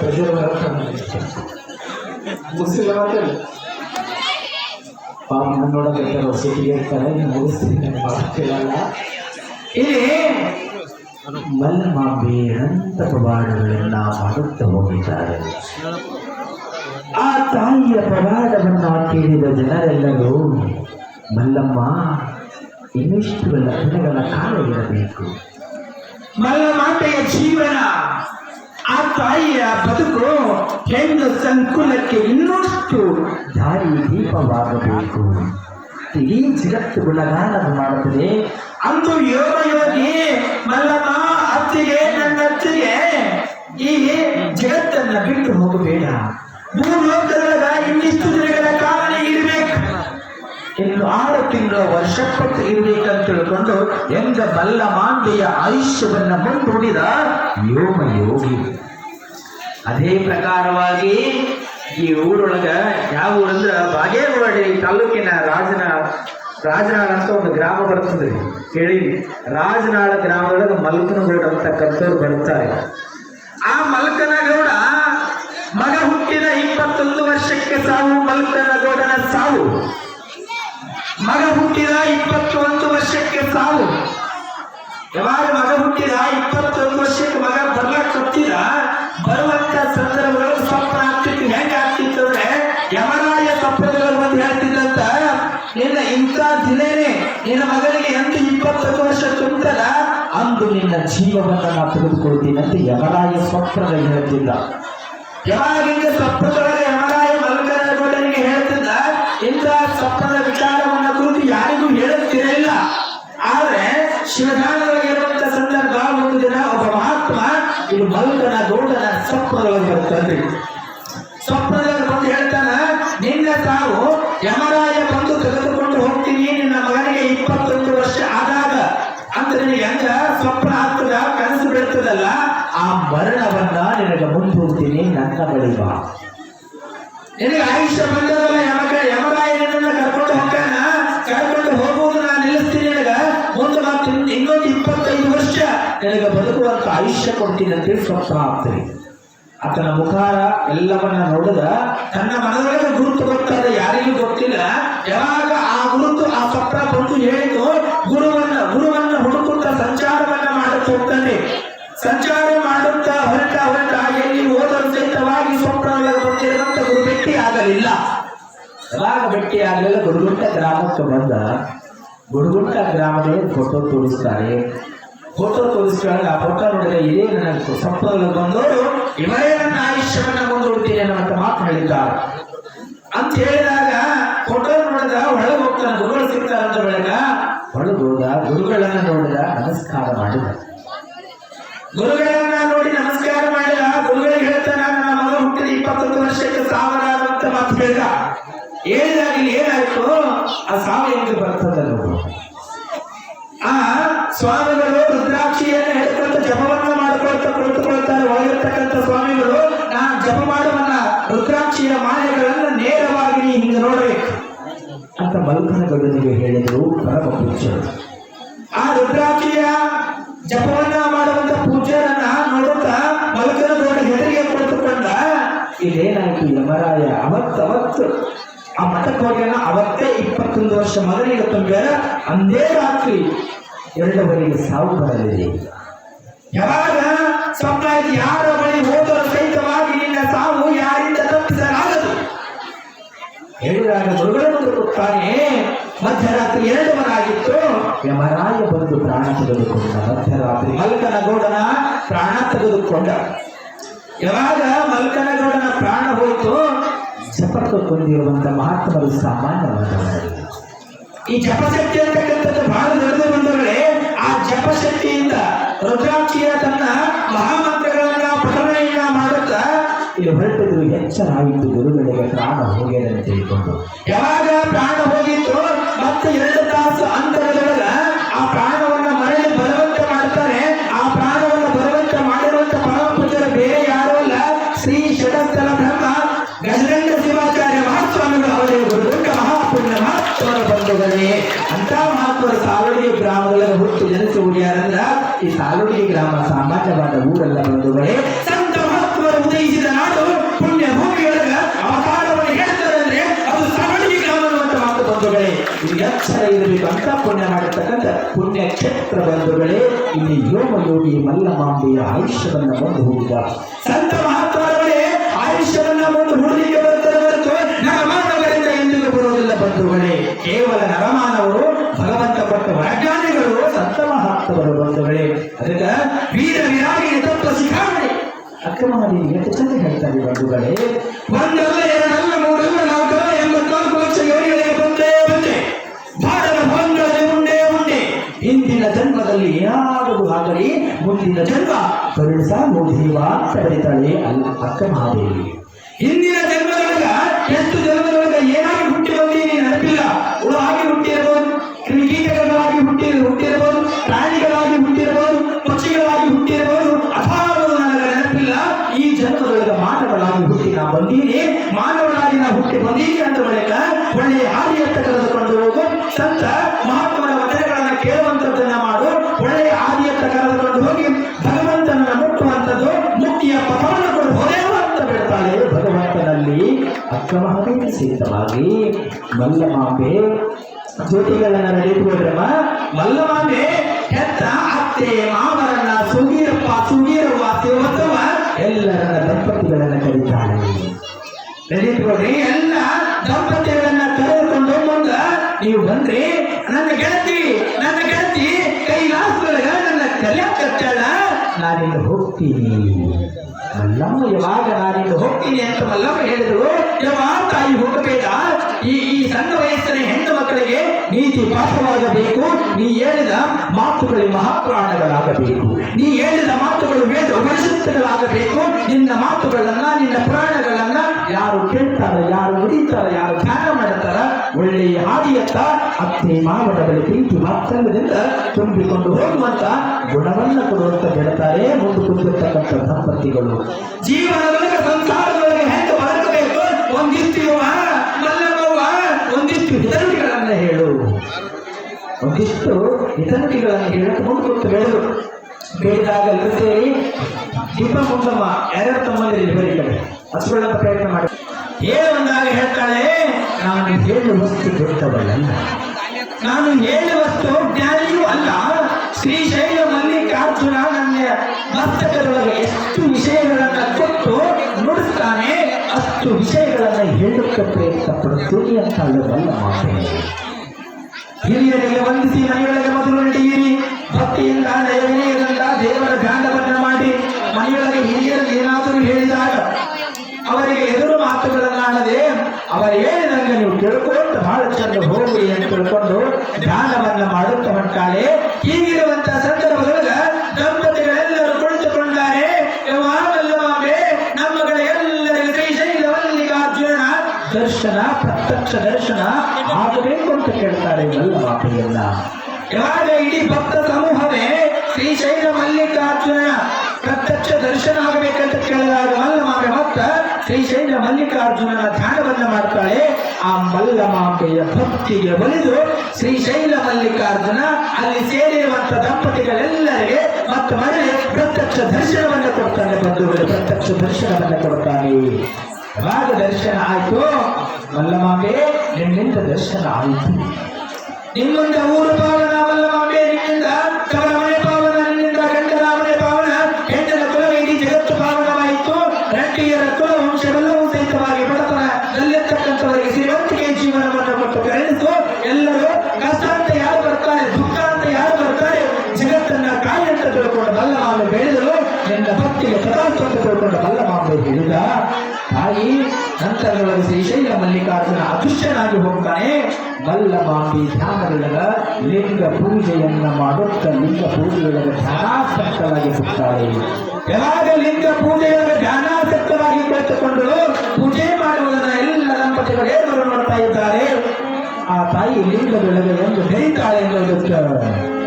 Pressure ಬರುತ್ತೆ ಮುಗಿಸಿಲ್ಲ ಮಾತಾಡಿ ಪಾಪ ನಾನು ನೋಡೋದಕ್ಕೆ ಸಿಟಿಗೆ ಇರ್ತಾರೆ, ಇನ್ನು ಮುಗಿಸ್ತೀನಿ ಮಲ್ಲಮ್ಮ ಬೇರಂತ ಇಲ್ಲಿ ಮಲ್ಲಮಾಂಬೆ ಅನಂತ ಮಾಡುತ್ತಾ ಹೋಗಿದ್ದಾರೆ. ಆ ತಾಯಿಯ ಪವಾಡವನ್ನ ಕೇಳಿದ ಜನರೆಲ್ಲರೂ, ಮಲ್ಲಮ್ಮ, ಇನ್ನಿಷ್ಟು ದಿನಗಳ ಕಾಲ ಇರಬೇಕು. ಮಲ್ಲಮಾತೆಯ ಜೀವನ. ಆ ತಾಯಿಯ ಬದುಕು ಹೆಣ್ಣು ಸಂಕುಲಕ್ಕೆ ಇನ್ನಷ್ಟು ದಾರಿ ದೀಪವಾಗಬೇಕು. ಇಡೀ ಜಗತ್ತು ಗುಣಗಾನ ಮಾಡುತ್ತದೆ. ಅಂದು ಯೋಗ ಯೋಗಿ ಮಲ್ಲಮ್ಮ ಅತ್ತಿಗೆ ನನ್ನ ಅತ್ತಿಗೆ ಈ ಜಗತ್ತನ್ನ ಬಿಟ್ಟು ಹೋಗಬೇಡ. ಭೂಲೋಕದೊಳಗ ಇನ್ನಿಷ್ಟು ದಿನಗಳ ಕಾಲ ಇರಬೇಕು ಇನ್ನು ಆರು ತಿಂಗಳ ವರ್ಷಪಟ್ಟು ಇರಬೇಕಂತ ತಿಳ್ಕೊಂಡು ಹೆಂಗ ಬಲ್ಲ ಮಾಂಡೆಯ ಆಯುಷ್ಯವನ್ನು ಮುಂದೂಡಿದ ಯೋಮ ಯೋಗಿ. ಅದೇ ಪ್ರಕಾರವಾಗಿ ಈ ಊರೊಳಗ ಯಾವ ಊರಂದ್ರ ಬಾಗೇವಾಡಿ ತಾಲೂಕಿನ ರಾಜನ ರಾಜನಾಳ ಅಂತ ಒಂದು ಗ್ರಾಮ ಬರ್ತದೆ. ಕೇಳಿ ರಾಜನಾಳ ಗ್ರಾಮದೊಳಗೆ ಮಲ್ಕನಗೌಡ ಅಂತಕ್ಕಂಥವ್ರು ಬರ್ತಾರೆ ಆ ಮಲ್ಕನಗೌಡ ಮಗ ಹುಟ್ಟಿದ ಇಪ್ಪತ್ತೊಂದು ವರ್ಷಕ್ಕೆ ಸಾವು ಮಲ್ಕನಗೌಡನ ಸಾವು. ಮಗ ಹುಟ್ಟಿದ ಇಪ್ಪತ್ತೊಂದು ವರ್ಷಕ್ಕೆ ಸಾವು. ಯಾವಾಗ ಮಗ ಹುಟ್ಟಿದ ಇಪ್ಪತ್ತೊಂದು ವರ್ಷಕ್ಕೆ ಮಗ ಬರ್ಲಕ್ಕೆ ಕತ್ತಿದ ಬರುವಂತ ಸಂದರ್ಭಗಳು ಸ್ವಪ್ನ ಆಗ್ತಿತ್ತು. ಹೇಗೆ ಆಗ್ತಿತ್ತು ಅಂದ್ರೆ ಯಮರಾಯ ಸ್ವಪ್ನಗಳು ಬಂದು ಹೇಳ್ತಿದ್ದಂತ, ನಿನ್ನ ಇಂಥ ದಿನೇನೆ ನಿನ್ನ ಮಗನಿಗೆ ಎಂತ ಇಪ್ಪತ್ತೊಂದು ವರ್ಷ ತುಂಬಲ್ಲ ಅಂದು ನಿನ್ನ ಜೀವವನ್ನ ನಾ ತೆಗೆದುಕೊಳ್ತೀನಿ ಅಂತ ಯಮರಾಯ ಸ್ವಪ್ನದಲ್ಲಿ ಹೇಳ್ತಿದ್ದ. ಯಾವಾಗಿಂದ ಸ್ವಪ್ನದೊಳಗೆ ಮಲ್ಕನ ಗೌಡನ ಸ್ವಪ್ನದೊಳಗೆ ಬರ್ತಾನ್ರಿ ಸ್ವಪ್ನದೊಳಗೆ ಬಂದು ಹೇಳ್ತಾನ, ನಿನ್ನ ತಾವು ಯಮರಾಯ ಬಂದು ತೆಗೆದುಕೊಂಡು ಹೋಗ್ತೀನಿ. ನಿನ್ನ ಮಗನಿಗೆ ಇಪ್ಪತ್ತೊಂದು ವರ್ಷ ಆದಾಗ. ಅಂತ ನಿನಗೆ ಹೆಂಗ ಸ್ವಪ್ನ ಆಗ್ತದ, ಕನಸು ಬಿಡ್ತದಲ್ಲ ಆ ಮರಣವನ್ನ ನಿನಗೆ ಮುಂದೂಡ್ತೀನಿ, ನನ್ನ ಬಳಿ ಬಾ. ನಿನಗೆ ಆಯುಷ್ಯ ಬಂದದಲ್ಲ ಯಮಕ ಯಮರಾಯ ಕರ್ಕೊಂಡು ಹೋಗ್ತಾನ. ನಿನಗೆ ಬದುಕುವಂತ ಆಯುಷ್ಯ ಕೊಡ್ತೀನಿ ಅಂತೇಳಿ ಆಗ್ತದೆ ಆತನ ಮುಖಾರ ಎಲ್ಲವನ್ನ ನೋಡಿದ ತನ್ನ ಮನದೊಳಗೆ ಗುರುತು ಗೊತ್ತಾದ ಯಾರಿಗೂ ಗೊತ್ತಿಲ್ಲ. ಯಾವಾಗ ಆ ಗುರುತು, ಆ ಸ್ವಪ್ನ ಬಂದು ಹೇಳಿತು ಗುರುವನ್ನ ಗುರುವನ್ನ ಹುಡುಕುತ್ತಾ ಸಂಚಾರವನ್ನ ಮಾಡುತ್ತಾ ಹೋಗ್ತಾನೆ. ಸಂಚಾರ ಮಾಡುತ್ತಾ ಹೊರಟ ಹೊರಟ, ಎಲ್ಲಿ ಓದಲು ಸಹಿತವಾಗಿ ಸ್ವಪ್ನದೊಳಗೆ ಬಂದಿರುವಂತ ಗುರು ಭೇಟಿ ಆಗಲಿಲ್ಲ. ಯಾವಾಗ ಭೇಟಿ ಆಗಲಿಲ್ಲ? ಗುರುಗುಂಟ ಗ್ರಾಮಕ್ಕೆ ಬಂದ. ಗುಡುಗುಂಟ ಗ್ರಾಮದಲ್ಲಿ ಫೋಟೋ ತೋರಿಸ್ತಾರೆ. ಫೋಟೋ ತೋರಿಸ್ತಾರೆ ಆ ಫೋಟೋ ನೋಡಿದ್ರೆ ಇದೇ ನನ್ನ ಸ್ವಪ್ನದಲ್ಲಿ ಬಂದವರು ಇವರೇ ನನ್ನ ಆಯುಷ್ಯವನ್ನ ಮುಂದೂಡ್ತೀನಿ ಅನ್ನುವಂತ ಮಾತು ಹೇಳಿದ್ದಾರೆ. ಅಂತ ಹೇಳಿದಾಗ ಫೋಟೋ ನೋಡಿದ ಒಳಗೆ ಹೋಗ್ತಾನೆ. ಗುರುಗಳು ಸಿಗ್ತಾರಂತ ಬೆಳಗ ಹೋದ ಗುರುಗಳನ್ನ ನೋಡಿದ ನಮಸ್ಕಾರ ಮಾಡಿದ. ಗುರುಗಳನ್ನ ನೋಡಿ ನಮಸ್ಕಾರ ಮಾಡಿದ ಗುರುಗಳಿಗೆ ಹೇಳ್ತಾನೆ, ನನ್ನ ಮಗ ಹುಟ್ಟಿದ ಇಪ್ಪತ್ತೊಂದು ವರ್ಷಕ್ಕೆ ಸಾವಿರ ಅಂತ ಮಾತು ಹೇಳಿದ. ಏನಾಗಿ ಏನಾಯ್ತು? ಆ ಸಾವಿರ ಬರ್ತದೆ ನೋಡು. ಆ ಸ್ವಾಮಿಗಳು ರುದ್ರಾಕ್ಷಿಯನ್ನು ಹೇಳ್ಕೊಂತ ಜಪವನ್ನ ಮಾಡ್ಕೊಳ್ತಾ ಕುಳಿತುಕೊಳ್ತಾರೆ. ಒಳಗಿರ್ತಕ್ಕಂಥ ಸ್ವಾಮಿಗಳು ನಾನು ಜಪ ಮಾಡುವನ್ನ ರುದ್ರಾಕ್ಷಿಯ ಮಾಲೆಗಳನ್ನ ನೇರವಾಗಿ ನೀ ಹಿಂಗೆ ನೋಡ್ಬೇಕು ಅಂತ ಮಲ್ಕನಗೌಡನಿಗೆ ಹೇಳಿದರು ಪರಮ ಪೂಜ್ಯರು ಆ ರುದ್ರಾಕ್ಷಿಯ ಜಪವನ್ನ ಮಾಡುವಂತ ಪೂಜ್ಯರನ್ನ ನೋಡುತ್ತಾ ಮಲ್ಕನಗೌಡ ಹೆದರಿಗೆ ಕುಳಿತುಕೊಂಡ, ಇದೇನಾಯ್ತು ಯಮರಾಯ? ಅವತ್ತವತ್ತು ಆ ಹೋಗ್ಯಾನ ಅವತ್ತೇ ಇಪ್ಪತ್ತೊಂದು ವರ್ಷ ಮೊದಲಿಗೆ ತುಂಬಿದ ಅಂದೇ ರಾತ್ರಿ ಎರಡವರೆಗೆ ಸಾವು ಬರಲಿದೆ. ಯಾವಾಗ ಸ್ವಪ್ನ ಆಯ್ತು ಯಾರ ಬಳಿ ಹೋದರೂ ಸಹಿತವಾಗಿ ನಿನ್ನ ಸಾವು ಯಾರಿಂದ ತಪ್ಪಿಸಲಾಗದು? ಹೇಳಿದಾಗ ದುರ್ಗಳನ್ನು ಕೊಡ್ತಾನೆ ಮಧ್ಯರಾತ್ರಿ ಎರಡವರಾಗಿತ್ತು ಯಮರಾಯ ಬಂದು ಪ್ರಾಣ ತೆಗೆದುಕೊಂಡ, ಮಧ್ಯರಾತ್ರಿ ಮಲ್ಕನಗೌಡನ ಪ್ರಾಣ ತೆಗೆದುಕೊಂಡ. ಯಾವಾಗ ಮಲ್ಕನಗೌಡನ ಪ್ರಾಣ ಹೋಯಿತು ಜಪಕ್ಕೆ ಹೊಂದಿರುವಂಥ ಮಹಾತ್ಮರು ಸಾಮಾನ್ಯವಾದ ಈ ಜಪಶಕ್ತಿ ಅಂತಕ್ಕಂಥದ್ದು ಬಹಳ ನಡೆದು ಬಂದವರೇ, ಆ ಜಪಶಕ್ತಿಯಿಂದ ರುದ್ರಾಕ್ಷಿಯ ತನ್ನ ಮಹಾಮಂತ್ರಗಳನ್ನ ಪಠಣೆಯನ್ನ ಮಾಡುತ್ತಾ ಇಲ್ಲಿ ಹೊರಟಿದ್ರು ಎಚ್ಚರಾಯಿತು ಗುರುಗಳಿಗೆ ಪ್ರಾಣ ಹೋಗ್ಯದಂತ ತಿಳ್ಕೊಂಡು. ಯಾವಾಗ ಪ್ರಾಣ ಹೋಗಿತ್ತು ಮತ್ತೆ ಎರಡು ತಾಸು ಅಂತರದೊಳಗ ಆ ಪ್ರಾಣವನ್ನ ಅಂತ ಮಹಾತ್ಮರ ಸಾವಳಿ ಗ್ರಾಮದಲ್ಲಿ ಹುಟ್ಟು ಜನಿಸಿ ಉಡಿಯಾರಂದ್ರ ಈ ಸಾಲುಡಿ ಗ್ರಾಮ ಸಾಮಾನ್ಯವಾದ ಊರಲ್ಲ ಬಂಧುಗಳೇ. ಸಂತ ಮಹತ್ವ ಉದಯಿಸಿದ ನಾಡು ಪುಣ್ಯ ಭೂಮಿಯೊಳಗ ಅವತಾರವನ್ನು ಹೇಳ್ತಾರಂದ್ರೆ ಅದು ಸಾವಳಿ ಗ್ರಾಮ ಅನ್ನುವಂತ ಮಾತು ಬಂಧುಗಳೇ. ಇದು ಎಚ್ಚರ ಇರಬೇಕು ಅಂತ ಪುಣ್ಯ ಮಾಡಿರ್ತಕ್ಕಂಥ ಪುಣ್ಯ ಕ್ಷೇತ್ರ ಬಂಧುಗಳೇ. ಇಲ್ಲಿ ಯೋಗಯೋಗಿ ಮಲ್ಲಮಾಂಬೆಯ ಆಯುಷ್ಯವನ್ನು ಬಂದು ಹೋಗಿದ ಸಂತ ಮಹತ್ವಗಳೇ ಆಯುಷ್ಯವನ್ನ ಬಂದು ಹುಡುಗಿಗೆ ಬರುತ್ತದೆ ಹೊರತು ನರಮಾನವರಿಂದ ಎಂದಿಗೂ ಬಂಧುಗಳೇ. ಕೇವಲ ನರಮಾನವರು, ಭಗವಂತ ಕೊಟ್ಟ ವರಜ್ಞಾನಿಗಳು ಸಂತ ಮಹಾತ್ಮರು ಬಂಧುಗಳೇ. ಅದಕ್ಕೆ ವೀರ ವಿರಾಗಿ ತತ್ವ ಶಿಖಾಮಣಿ ಅಕ್ರಮದಲ್ಲಿ ಎಷ್ಟು ಚಂದ ಹೇಳ್ತಾರೆ ಬಂಧುಗಳೇ. ಒಂದಲ್ಲ ಎರಡಲ್ಲ ಮೂರಲ್ಲ ನಾಲ್ಕಲ್ಲ ಎಂಬತ್ನಾಲ್ಕು ಲಕ್ಷ ಯೋಗಿಗಳಿಗೆ ಬಂದೇ ಬಂದೆ. ಭಾರತ ಮುಂದೆ ಮುಂದೆ. ಹಿಂದಿನ ಜನ್ಮದಲ್ಲಿ ಏನಾದರೂ ಆಗಲಿ ಮುಂದಿನ ಜನ್ಮ ಕರುಣಿಸ ಮೋದಿವ ಅಂತ ಅಲ್ಲ ಅಕ್ಕ ಮಹಾದೇವಿ. ಹಿಂದಿನ ಜನ್ಮದೊಳಗ ಎಷ್ಟು ಜನ್ಮದೊಳಗ ಏನಾಗಿ ಹುಳಾಗಿ ಹುಟ್ಟಿರಬಹುದು ಕ್ರಿಮಿಕೀಟಗಳಾಗಿ ಹುಟ್ಟಿ ಹುಟ್ಟಿರಬಹುದು ಪ್ರಾಣಿಗಳಾಗಿ ಹುಟ್ಟಿರಬಹುದು, ಪಕ್ಷಿಗಳಾಗಿ ಹುಟ್ಟಿರಬಹುದು ಅಥವಾ ನನಗೆ ನೆನಪಿಲ್ಲ. ಈ ಜನ್ಮದೊಳಗ ಮಾನವಳಾಗಿ ಹುಟ್ಟಿ ನಾ ಬಂದೀನಿ. ಮಾನವನಾಗಿ ನಾ ಹುಟ್ಟಿ ಬಂದೀನಿ ಅಂತ ಬಳಿಕ ಒಳ್ಳೆಯ ಹಾದಿಯತ್ತ ಕರೆದುಕೊಂಡು ಹೋಗು. ಸಂತ ಮಹಾತ್ಮರ ವಚನಗಳನ್ನ ಕೇಳುವಂತದ್ದನ್ನ ಮಾಡು. ಒಳ್ಳೆಯ ಹಾದಿಯತ್ತ ಕರೆದುಕೊಂಡು ಹೋಗಿ ಭಗವಂತನನ್ನ ಮುಟ್ಟುವಂಥದ್ದು ಮುಕ್ತಿಯ ಪಥವನ್ನು ಕೊಡು. ಹೊರೆಯುವ ಅಂತ ಬಿಡ್ತಾಳೆ ಭಗವಂತನಲ್ಲಿ. ಮಹಾದೇವಿ ಸಹಿತವಾಗಿ ಮಲ್ಲಮಾಂಬೆ ಜ್ಯೋತಿಗಳನ್ನ ನಡೆದುಕೊಂಡ್ರಮ್ಮ ಮಲ್ಲಮಾಂಬೆ ಹೆತ್ತ ಅತ್ತೆ ಮಾವರನ್ನ ಸುಗೀರಪ್ಪ ಸುಗೀರವ್ವ ಶಿವತವ್ವ ಎಲ್ಲರನ್ನ ದಂಪತಿಗಳನ್ನ ಕರೀತಾರೆ. ನಡೆದುಕೊಡ್ರಿ ಎಲ್ಲ ದಂಪತಿಗಳನ್ನ ಕರೆದುಕೊಂಡು ಮುಂದ ನೀವು ಬಂದ್ರಿ. ನನ್ನ ಗೆಳತಿ ನನ್ನ ಗೆಳತಿ ಕೈಲಾಸದೊಳಗ ನನ್ನ ಕಲ್ಯಾಣ ನಾನಿನ್ನು ಹೋಗ್ತೀನಿ. ಮಲ್ಲಮ್ಮ ಯಾವಾಗ ನಾನಿನ್ನು ಹೋಗ್ತೀನಿ ಅಂತ ಮಲ್ಲಮ್ಮ ಹೇಳಿದ್ರು. ಯಾವ ತಾಯಿ ಹೋಗಬೇಡ ಈ ಈ ಸಣ್ಣ ವಯಸ್ಸಿನ ಹೆಣ್ಣು ಮಕ್ಕಳಿಗೆ ನೀತಿ ಪಾಠವಾಗಬೇಕು. ನೀ ಹೇಳಿದ ಮಾತುಗಳು ಮಹಾಪ್ರಾಣಗಳಾಗಬೇಕು. ನೀ ಹೇಳಿದ ಮಾತುಗಳು ವೇದ ಉಪನಿಷತ್ತುಗಳಾಗಬೇಕು ನಿನ್ನ ಮಾತುಗಳನ್ನ, ನಿನ್ನ ಪ್ರಾಣಗಳನ್ನ ಯಾರು ಕೇಳ್ತಾರ, ಯಾರು ನುಡಿತಾರ, ಯಾರು ಧ್ಯಾನ ಮಾಡ್ತಾರ, ಒಳ್ಳೆಯ ಹಾದಿಯತ್ತ ಅತ್ತೆ ಮಾವನ ಬಳಿ ಪ್ರೀತಿ ವಾತ್ಸಲ್ಯದಿಂದ ತುಂಬಿಕೊಂಡು ಹೋಗುವಂತ ಗುಣವನ್ನು ಕೊಡುವಂತ ಹೇಳ್ತಾರೆ ಮುಂದೆ ಕುಂದಿರ್ತಕ್ಕಂಥ ದಂಪತಿಗಳು. ಜೀವನದೊಳಗೆ ಸಂಸಾರದೊಳಗೆ ಹೆಂಗೆ ಬದುಕಬೇಕು? ಒಂದಿಷ್ಟು ಒಂದಿಷ್ಟು ಹೆದರಿಕೆಗಳನ್ನ ಹೇಳು. ಒಂದಿಷ್ಟು ಇತರಟಿಗಳನ್ನು ಹೇಳಕ್ಕೆ ಮುಂದೆ ಕೂತು ಬೆಳೆದು ಬೇಡಿದಾಗ ಎಲ್ಲರೂ ಸೇರಿ ದೀಪ ಮುಂದಮ್ಮ ಯಾರ್ಯಾರು ತಮ್ಮಲ್ಲಿ ಬರೀ ಕಡೆ ಪ್ರಯತ್ನ ಮಾಡಿ. ಅಂದಾಗ ಹೇಳ್ತಾಳೆ, ನಾನು ಹೇಳುವಷ್ಟು ದೊಡ್ಡವಳಲ್ಲ. ನಾನು ಹೇಳುವಷ್ಟು ಜ್ಞಾನಿಯೂ ಅಲ್ಲ ಶ್ರೀಶೈಲ ಮಲ್ಲಿಕಾರ್ಜುನ ನನ್ನ ಮಸ್ತಕದೊಳಗೆ ಎಷ್ಟು ವಿಷಯಗಳನ್ನು ಕೊಟ್ಟು ನುಡಿಸ್ತಾನೆ, ಅಷ್ಟು ವಿಷಯಗಳನ್ನ ಹೇಳಕ್ಕೆ ಪ್ರಯತ್ನ ಪಡುತ್ತೀನಿ ಅಂತ ಅಲ್ಲವಲ್ಲ ಮಾತೇ. ಹಿರಿಯರಿಗೆ ವಂದಿಸಿ, ಮನೆಯೊಳಗೆ ಮೊದಲು ನಡೆಯಿರಿ. ಭಕ್ತಿಯಿಂದ ನಯವಿನಯದಿಂದ ದೇವರ ಧ್ಯಾನವನ್ನ ಮಾಡಿ. ಮನೆಯೊಳಗೆ ಹಿರಿಯರು ಏನಾದರೂ ಹೇಳಿದಾಗ ಅವರಿಗೆ ಎದುರು ಮಾತುಗಳನ್ನಾಡದೆ ಅವರೇ ಚಂದ ಹೋಗಿ ಅಂತ ತಿಳ್ಕೊಂಡು ಧ್ಯಾನವನ್ನ ಮಾಡುತ್ತಾ ಹೊಂಟಾಳೆ ಹೀಗಿರುವಂತಹ ಸಂದರ್ಭದೊಳಗ ದಂಪತಿಗಳೆಲ್ಲರೂ ಕುಳಿತುಕೊಂಡಾರೆ ದರ್ಶನ, ಪ್ರತ್ಯಕ್ಷ ದರ್ಶನ ಆಗಬೇಕು ಅಂತ ಕೇಳ್ತಾರೆ ಎಲ್ಲ ಮಾತೆಯನ್ನ ಯಾವಾಗ ಇಡೀ ಭಕ್ತ ಸಮೂಹವೇ ಶ್ರೀಶೈಲ ಮಲ್ಲಿಕಾರ್ಜುನ ಪ್ರತ್ಯಕ್ಷ ದರ್ಶನ ಆಗಬೇಕಂತ ಕೇಳಿದಾಗ ಮಲ್ಲಮಾಂಬೆ ಭಕ್ತ ಶ್ರೀಶೈಲ ಮಲ್ಲಿಕಾರ್ಜುನನ ಧ್ಯಾನವನ್ನ ಮಾಡ್ತಾಳೆ. ಆ ಮಲ್ಲಮಾಂಬೆಯ ಭಕ್ತಿಗೆ ಶ್ರೀ ಶ್ರೀಶೈಲ ಮಲ್ಲಿಕಾರ್ಜುನ ಅಲ್ಲಿ ಸೇರಿರುವಂತ ದಂಪತಿಗಳೆಲ್ಲರಿಗೆ ಮತ್ತು ಮರಳಿ ಪ್ರತ್ಯಕ್ಷ ದರ್ಶನವನ್ನು ಕೊಡ್ತಾನೆ ಬಂಧುಗಳು, ಪ್ರತ್ಯಕ್ಷ ದರ್ಶನವನ್ನು ಕೊಡ್ತಾನೆ. ಯಾವಾಗ ದರ್ಶನ ಆಯ್ತು. ಮಲ್ಲಮಾಂಬೆ, ನಿನ್ನಿಂದ ದರ್ಶನ ಆಯಿತು. ನಿಮ್ಮಿಂದ ಊರು ಪಾವನ ಮಲ್ಲಮಾಂಬೆ ನಿಮ್ಮಿಂದ ನಂತರದೊಳಗೆ ಶ್ರೀಶೈಲ ಮಲ್ಲಿಕಾರ್ಜುನ ಅದೃಶ್ಯನಾಗಿ ಹೋಗ್ತಾನೆ. ಮಲ್ಲಮಾಂಬಿ ಧ್ಯಾನದೊಳಗ ಲಿಂಗ ಪೂಜೆಯನ್ನ ಮಾಡುತ್ತ ಲಿಂಗ ಪೂಜೆಯೊಳಗೆ ಧ್ಯಾನಾಸಕ್ತವಾಗಿ ಸಿಗ್ತಾಳೆ ಯಾವಾಗ ಲಿಂಗ ಪೂಜೆಯನ್ನು ಧ್ಯಾನಾಸಕ್ತವಾಗಿ ಕಳೆದುಕೊಂಡು ಪೂಜೆ ಮಾಡುವುದನ್ನ ಎಲ್ಲ ದಂಪತಿಗಳು ಏವರು ಮಾಡ್ತಾ ಇದ್ದಾರೆ. ಆ ತಾಯಿ ಲಿಂಗದೊಳಗೆ ಎಂದು ಬೆರೀತಾಳೆ ಎನ್ನುವುದಕ್ಕೆ